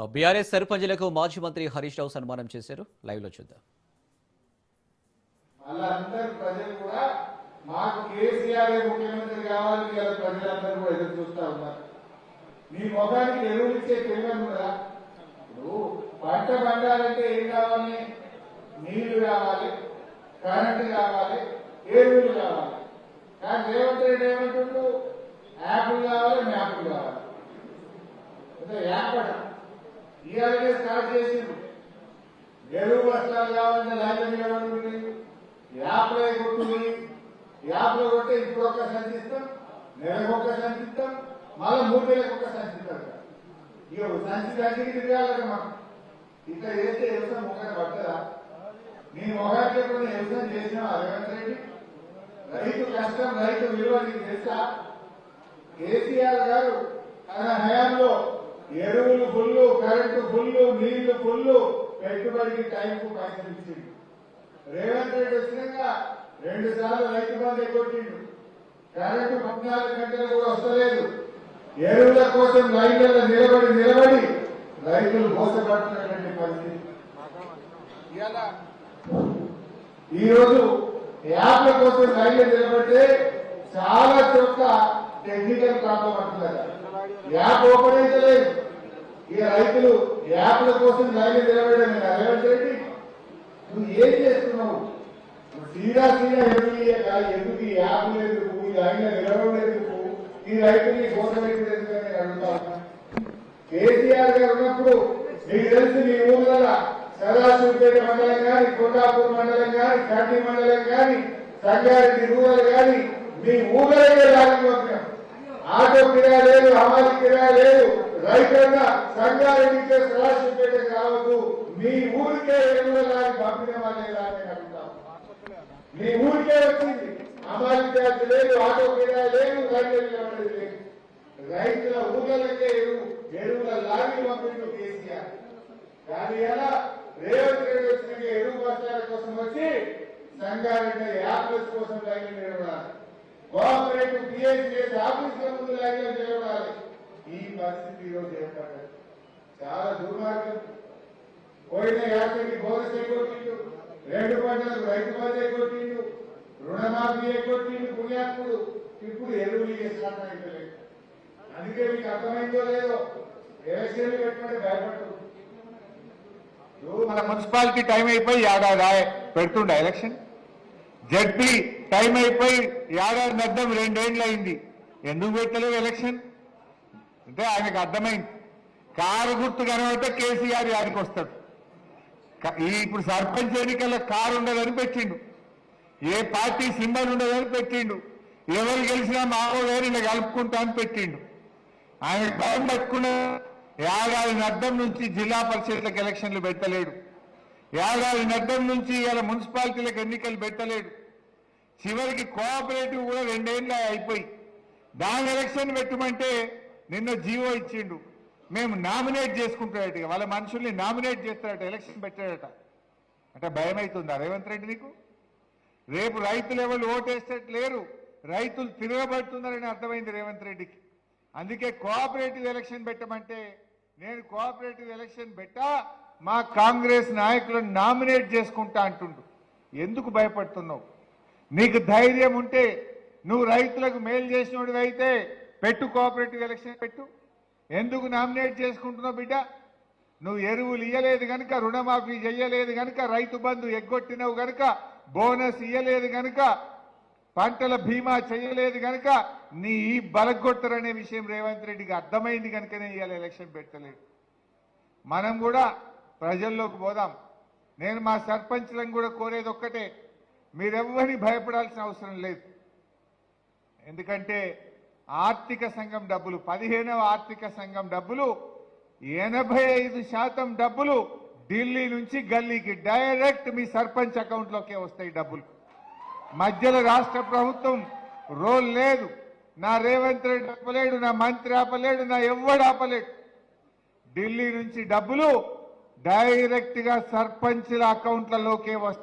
BRS సర్పంచులకు మాజీ మంత్రి హరీష్ రావు సన్మానం చేశారు. లైవ్లో చూద్దాం ప్రజలు కూడా మాకు కేసీఆర్ ముఖ్యమంత్రి కావాలి ప్రజలందరూ కూడా ఎదురు చూస్తా ఉన్నారు. ఎరువులు ఇచ్చే ఇప్పుడు పంట పండాలంటే ఏం కావాలి? నీళ్ళు కావాలి కరెంటు కావాలి ఎరువులు కావాలి. కానీ రేవంత్ రెడ్డి యాప్లు కావాలి మ్యాప్లు కావాలి. అంటే. యాపడ ఇవాళనే స్టార్ట్ చేసిండు ఎరువు బస్తాలు కావాలంటే లాగా ఏమనుకుంది యాప్లో కొట్టుని యాప్లో కొట్టే ఇప్పుడు ఒక్క సంచిస్తాం నెలకు ఒక్క సంచిస్తాం మళ్ళీ మూడు నెలలకు ఒక్క సంచిస్తాం ఇక సంచి సంచికి తిరగాలి మాకు ఇట్లా చేస్తే వ్యవసాయం ఒకటి పడుతుందా నేను ఒకటి లేకుండా వ్యవసాయం చేసినా రేవంత్ రెడ్డి రైతు కష్టం రైతు విలువ నీకు తెలుసా కేసీఆర్ గారు తన హయాంలో ఎరువులు ఫుల్లు కరెంటు ఫుల్లు నీళ్ళు ఫుల్లు పెట్టుబడికి టైంకు పైసలు ఇచ్చిండు. రేవంత్ రెడ్డి వచ్చినాక రెండు సార్లు రైతు బంధు కొట్టిండు. కరెంటు పద్నాలుగు గంటలు కూడా వస్తలేదు. ఎరువుల కోసం లైన్లలో నిలబడి నిలబడి రైతులు మోసపడుతున్నటువంటి పరిస్థితి. ఈరోజు యాప్ల కోసం లైన్లో నిలబడితే చాలా చోట్ల టెక్నికల్ ప్రాబ్లం అంటున్నారు. యాప్ ఓపెన్ అయితే లేదు. ఈ రైతులు యాప్ల కోసం లైన్లో నిలబడడం రేవంత్ నువ్వు ఏం చేస్తున్నావు? సీరా సీరా ఎమ్మెల్యే కాదు ఎందుకు ఈ యాప్ లేదు? ఈ లైన్లో నిలబడలేదు ఈ రైతుని కోసం ఎందుకు అని కేసీఆర్ గారు ఉన్నప్పుడు మీకు తెలిసి మీ ఊర్లలో సదాశివపేట మండలం కానీ కొండాపూర్ మండలం కానీ కంటి మండలం కానీ సంగారెడ్డి రూరల్ కానీ మీ ఊళ్ళకే లాగి పంపినాం ఆటో కిరా లేదు హమాలి కిరా లేదు. రైతన్న సంగారెడ్డికే సదాశివపేటకి కావద్దు మీ ఊరికే ఎరువుల లాగి పంపినామా లేదా అని అడుగుతాం మీ ఊరికే వచ్చింది. అమాలి జాతి లేదు ఆటో కిరా లేదు రైతు లేదు. రైతుల ఊళ్ళకే ఎరువుల లాగి పంపిండు కేసీఆర్. కానీ ఎలా? రేవంత్ రెడ్డి వచ్చిన ఎరువు బస్తాల కోసం వచ్చి సంగారెడ్డి యాప్లెస్ కోసం లైన్ నిర్వహణ కోఆపరేటివ్ పిహెచ్ఎస్ ఆఫీసుల ముందు లైన్ నిలబడాలి ఈ పరిస్థితి ఈ రోజు ఏర్పడ్డది చాలా దుర్మార్గం పోయిన యాత్రకి బోనస్ ఎగ్గొట్టిండు రెండు పంటలకు రైతు బంధు ఎగ్గొట్టిండు రుణమాఫీ ఎగ్గొట్టిండు పుణ్యాత్ముడు ఇప్పుడు ఎరువులు చేస్తాను అయితే అందుకే మీకు అర్థమైందో లేదో ఎలక్షన్లు పెట్టుకుంటే భయపడదు మన మున్సిపాలిటీ టైం అయిపోయి ఏడాది ఆయే పెడుతుండ ఎలక్షన్ జడ్పీ టైం అయిపోయి ఏడాది అర్థం రెండేళ్ళు అయింది ఎందుకు పెట్టలేదు ఎలక్షన్ అంటే ఆయనకు అర్థమైంది. కారు గుర్తు కనబడితే కేసీఆర్ యాడికి వస్తాడు. ఈ ఇప్పుడు సర్పంచ్ ఎన్నికల్లో కారు ఉండదని పెట్టిండు. ఏ పార్టీ సింబల్ ఉండదని పెట్టిండు. ఎవరు గెలిచినా మావో వేరు ఇలా కలుపుకుంటా అని పెట్టిండు. ఆయన భయం పెట్టుకున్న ఏడాది అర్థం నుంచి జిల్లా పరిషత్లకు ఎలక్షన్లు పెట్టలేడు. ఏడాది అర్థం నుంచి ఇలా మున్సిపాలిటీలకు ఎన్నికలు పెట్టలేడు. చివరికి కోఆపరేటివ్ కూడా రెండేళ్ళు అయిపోయి. దాని ఎలక్షన్ పెట్టమంటే నిన్న జీవో ఇచ్చిండు. మేము నామినేట్ చేసుకుంటాడట ఇక. వాళ్ళ మనుషుల్ని నామినేట్ చేస్తాడట ఎలక్షన్ పెట్టాడట. అంటే భయం అవుతుందా రేవంత్ రెడ్డి నీకు? రేపు రైతులు ఎవరు ఓటేసేట లేరు రైతులు తిరగబడుతున్నారని అర్థమైంది రేవంత్ రెడ్డికి. అందుకే కోఆపరేటివ్ ఎలక్షన్ పెట్టమంటే నేను కోఆపరేటివ్ ఎలక్షన్ పెట్టా మా కాంగ్రెస్ నాయకులను నామినేట్ చేసుకుంటా అంటుండు. ఎందుకు భయపడుతున్నావు? నీకు ధైర్యం ఉంటే నువ్వు రైతులకు మేలు చేసినోడివి అయితే పెట్టు కోఆపరేటివ్ ఎలక్షన్ పెట్టు. ఎందుకు నామినేట్ చేసుకుంటున్నావు బిడ్డ? నువ్వు ఎరువులు ఇయ్యలేదు కనుక రుణమాఫీ చెయ్యలేదు కనుక రైతు బంధు ఎగ్గొట్టినవు కనుక బోనస్ ఇయ్యలేదు కనుక పంటల బీమా చేయలేదు కనుక నీ ఈ బలగొట్టరనే విషయం రేవంత్ రెడ్డికి అర్థమైంది కనుకనే ఇవాళ ఎలక్షన్ పెట్టలేదు. మనం కూడా ప్రజల్లోకి పోదాం. నేను మా సర్పంచ్లను కూడా కోరేది ఒక్కటే మీరెవ్వరిని భయపడాల్సిన అవసరం లేదు. ఎందుకంటే ఆర్థిక సంఘం డబ్బులు పదిహేనవ ఆర్థిక సంఘం డబ్బులు ఎనభై ఐదు శాతం డబ్బులు ఢిల్లీ నుంచి గల్లీకి డైరెక్ట్ మీ సర్పంచ్ అకౌంట్లోకే వస్తాయి డబ్బులు. మధ్యలో రాష్ట్ర ప్రభుత్వం రోల్ లేదు. నా రేవంత్ రెడ్డి ఆపలేడు నా మంత్రి ఆపలేడు నా ఎవ్వడు ఆపలేడు. ఢిల్లీ నుంచి డబ్బులు డైరెక్ట్గా సర్పంచ్ల అకౌంట్లలోకే వస్తాయి